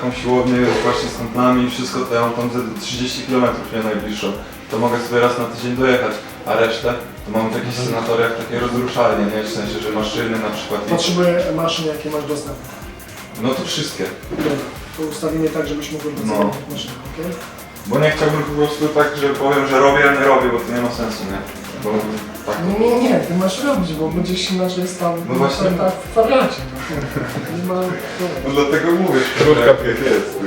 taką siłownię właśnie z kątnami i wszystko, to ja mam tam ze 30 km nie najbliższą. To mogę sobie raz na tydzień dojechać, a resztę to mam w jakichś senatoriach takie rozruszalnie, nie? W sensie, że maszyny na przykład i... Potrzebuję maszyn, jakie masz dostęp. No to wszystkie. Dobra, to ustawimy tak, żebyś mógł No. wycenić maszynę, okej? Bo nie chciałbym po prostu tak, że powiem, że robię, a nie robię, bo to nie ma sensu, nie? Bo tak... Nie, nie, nie, ty masz robić, bo będziesz inaczej stał No właśnie. tak w kwadracie. No. Nie ma... No dlatego mówię, że Krótka jak jest. ty.